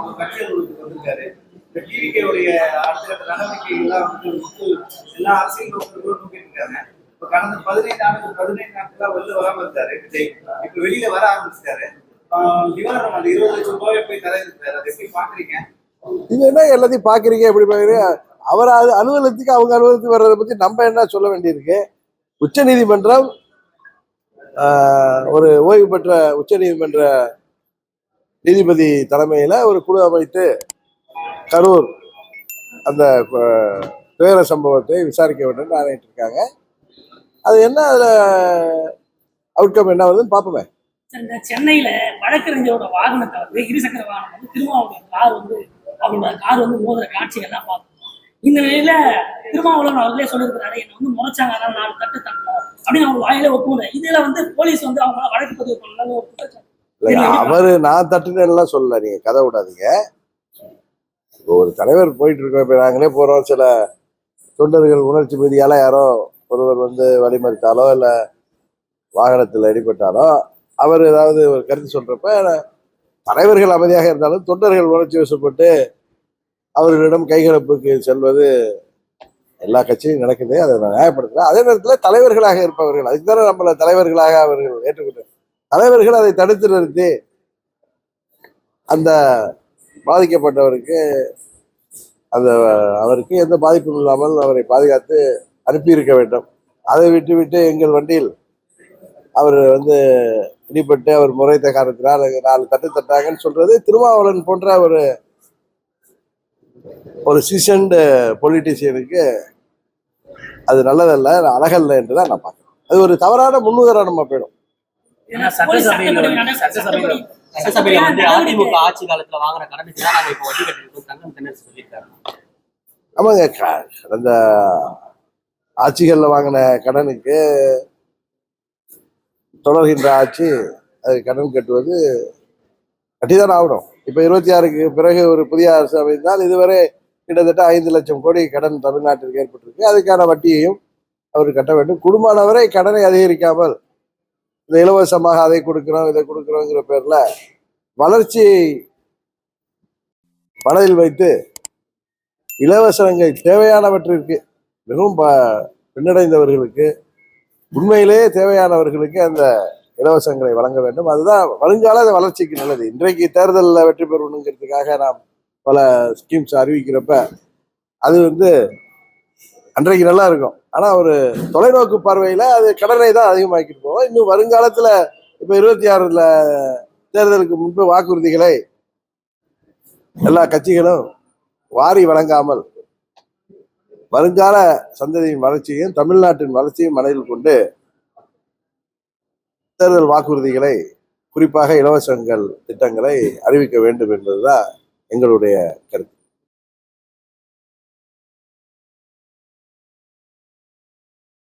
அவங்க கட்சி அலுவலகத்துக்கு வந்திருக்காரு. இந்த டிவிகேவுடைய அடுத்த கட்ட நடவடிக்கைகள்லாம் வந்து எல்லா அரசியல் நோக்கங்களும் நோக்கிட்டு இருக்காங்க இப்ப கடந்த பதினைந்து ஆண்டு பதினைந்து நாட்களா வெளில வராம இருந்தாரு விஜய். இப்ப வெளியில வர ஆரம்பிச்சிட்டாரு. ஆஹ் நிவாரணம் அந்த இருபது லட்சம் ரூபாய் போய் தரேன் அதை எப்படி பாக்குறீங்க? இது என்ன எல்லாத்தையும் பாக்குறீங்க? எப்படி பாக்குறீங்க? அவர் அது அலுவலகத்துக்கு அவங்க அலுவலகத்துக்கு வர்றதை பத்தி நம்ம என்ன சொல்ல வேண்டியிருக்கு? உச்ச நீதிமன்றம் ஒரு ஓய்வு பெற்ற உச்ச நீதிமன்ற நீதிபதி தலைமையில ஒரு குழு அமைத்து கரூர் அந்த துயர சம்பவத்தை விசாரிக்க வேண்டும் ஆணையிட்டு இருக்காங்க. அது என்ன அதில் அவுட்கம் என்ன வருதுன்னு பார்ப்போமே. சென்னையில வழக்கறிஞரோட வாகனத்தை வந்து இருசக்கர வாகனம் வந்து திருமாவளவன் கார் வந்து அவங்களோட கார் வந்து மோதுற காட்சிகள்லாம் பார்த்தோம் இந்த நிலையில திருமாவளவன் அவர்களே சொல்லியிருக்கிறாரு என்னை வந்து முறைச்சாங்க அதனால நாலு தட்டு தட்டணும் அப்படின்னு அவங்க வாயில ஒப்புமுறை இதுல வந்து போலீஸ் வந்து அவங்க வழக்கு பதிவு பண்ணலாம்னு ஒரு குற்றச்சாட்டு இல்ல அவரு நான் தட்டுனேன்லாம் சொல்லல. நீங்க கதை விடாதீங்க. இப்போ ஒரு தலைவர் போயிட்டு இருக்கோம். இப்ப நாங்களே போறோம். சில தொண்டர்கள் உணர்ச்சி மீதியால யாரோ ஒருவர் வந்து வழிமறித்தாலோ இல்ல வாகனத்தில் அடிபட்டாலோ அவர் ஏதாவது ஒரு கருத்து சொல்றப்ப தலைவர்கள் அமைதியாக இருந்தாலும் தொண்டர்கள் உணர்ச்சி வசப்பட்டு அவர்களிடம் கைகலப்புக்கு செல்வது எல்லா கட்சியும் நடக்குது. அதை நான் நியாயப்படுத்துறேன். அதே நேரத்தில் தலைவர்களாக இருப்பவர்கள் அதுக்கு தானே நம்மளை தலைவர்களாக அவர்கள் ஏற்றுக்கொண்டு தலைவர்கள் அதை தடுத்து நிறுத்தி அந்த பாதிக்கப்பட்டவருக்கு அந்த அவருக்கு எந்த பாதிப்பும் இல்லாமல் அவரை பாதுகாத்து அனுப்பியிருக்க வேண்டும். அதை விட்டு விட்டு எங்கள் வண்டியில் அவர் வந்து இடிபட்டு அவர் முறைத்த காரணத்தினால் நாலு தட்டு தட்டாங்கன்னு சொல்றது திருமாவளவன் போன்ற ஒரு ஒரு சீசன்டு பொலிட்டீஷியனுக்கு அது நல்லதல்ல அழகல்ல என்று தான் நான் பார்க்குறேன். அது ஒரு தவறான முன்னுதாரணமாக போயிடும். ஏன்னா சட்டசபையில வந்து- சட்டசபையில சட்டப்படி- சட்டசபையில வந்து நடவடிக்கை. அதிமுக ஆட்சி காலத்துல வாங்குற கடனுக்கு தான் நாங்க இப்ப வட்டி கட்டிருக்கோம் தங்கம் தென்னரசு சொல்லியிருக்காரு. ஆமாங்க க- கடந்த ஆட்சிகளில் வாங்கின கடனுக்கு தொடர்கின்ற ஆட்சி அது கடன் கட்டுவது கட்டிதான் ஆகணும். இப்போ இருபத்தி ஆறுக்கு பிறகு ஒரு புதிய அரசு அமைந்தால் இதுவரை கிட்டத்தட்ட ஐந்து லட்சம் கோடி கடன் தமிழ்நாட்டிற்கு ஏற்பட்டிருக்கு. அதுக்கான வட்டியையும் அவர் கட்ட வேண்டும். குடும்பமானவரை கடனை அதிகரிக்காமல் இந்த இலவசமாக அதை கொடுக்குறோம் இதை கொடுக்கிறோங்கிற பேர்ல வளர்ச்சியை மனதில் வைத்து இலவசங்கள் தேவையானவற்றிற்கு மிகவும் ப- பின்னடைந்தவர்களுக்கு உண்மையிலே தேவையானவர்களுக்கு அந்த இலவசங்களை வழங்க வேண்டும். அதுதான் வருங்கால வளர்ச்சிக்கு நல்லது. இன்றைக்கு தேர்தலில் வெற்றி பெறணுங்கிறதுக்காக நாம் பல ஸ்கீம்ஸ் அறிவிக்கிறப்ப அது வந்து அன்றைக்கு நல்லா இருக்கும் ஆனால் ஒரு தொலைநோக்கு பார்வையில் அது கடனை தான் அதிகமாக்கிட்டு போவோம் இன்னும் வருங்காலத்தில் இப்போ இருபத்தி ஆறில் தேர்தலுக்கு முன்பு வாக்குறுதிகளை எல்லா கட்சிகளும் வாரி வழங்காமல் வருங்கால சந்ததியின் வளர்ச்சியையும் தமிழ்நாட்டின் வளர்ச்சியும் மனதில் கொண்டு தேர்தல் வாக்குறுதிகளை குறிப்பாக இலவசங்கள் திட்டங்களை அறிவிக்க வேண்டும் என்பதுதான் எங்களுடைய கருத்து.